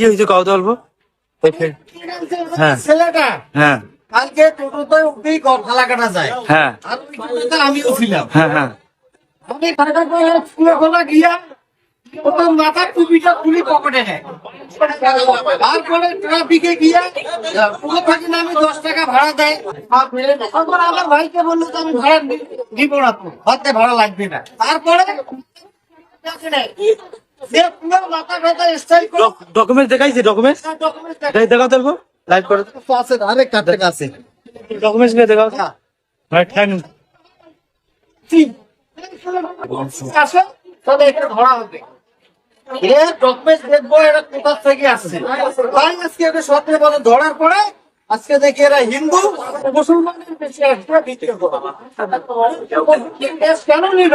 কি হয়েছে? কত অল্প হ্যাঁ। ছেলেটা হ্যাঁ। কালকে টোটোতে উঠেই গলা কাটা যায়। হ্যাঁ। আমিও ছিলাম। হ্যাঁ হ্যাঁ। আমি টাকা করে খোলা গিয়া প্রথম মাথার টুপিটা খুলি পকেটে নেয়। তারপরে ট্রাফিকে গিয়া পুরো থাকি না আমি দশ টাকা ভাড়া দেয়। তারপর আমার ভাইকে বলল যে আমি ভাড়া দিব না তো। ভাড়া লাগবে না। তারপরে ডকুমেন্ট দেখাইছে ডকুমেন্ট দেখাও তো লাইভ করে আছে আরেকটা টাকা আছে? ডকুমেন্টস নিয়ে দেখাও। তাহলে এটা ধরা হবে। এর ডকুমেন্ট দেখব এরা কোথা থেকে আসছে? তাই আজকে বলে ধরার পরে আজকে দেখি এরা হিন্দু মুসলমানের বেশি একটা দ্বিতীয় কেস কেন নিল?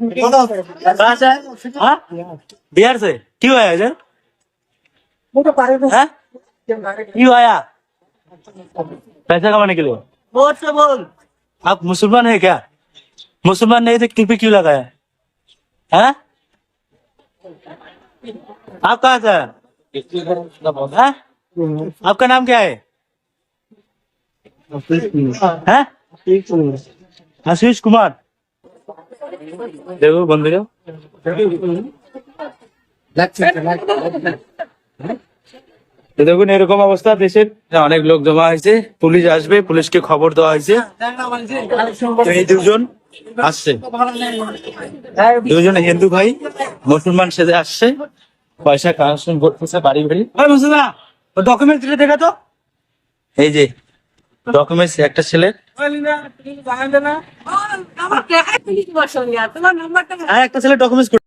आया पास आया हाँ बिहार से क्यों आया इधर हाँ? क्यों आया पैसा कमाने के लिए बोल से बोल आप मुसलमान है क्या मुसलमान नहीं थे टोपी क्यों लगाया हैं आप कहाँ से हैं? हैं? आपका नाम क्या है हैं? आशीष कुमार দেখো বন্ধুরা দেখুন এরকম অবস্থা দেশের অনেক লোক জমা হয়েছে পুলিশ আসবে পুলিশকে খবর দেওয়া হয়েছে। এই দুজন আসছে। দুজন হিন্দু ভাই মুসলমান সেজে আসছে। পয়সা কানেকশন করতেছে বাড়ি বাড়ি। ডকুমেন্ট দিলে দেখা তো। এই যে ডকুমেন্টস একটা ছেলের একটা ছেলে ডকুমেন্টস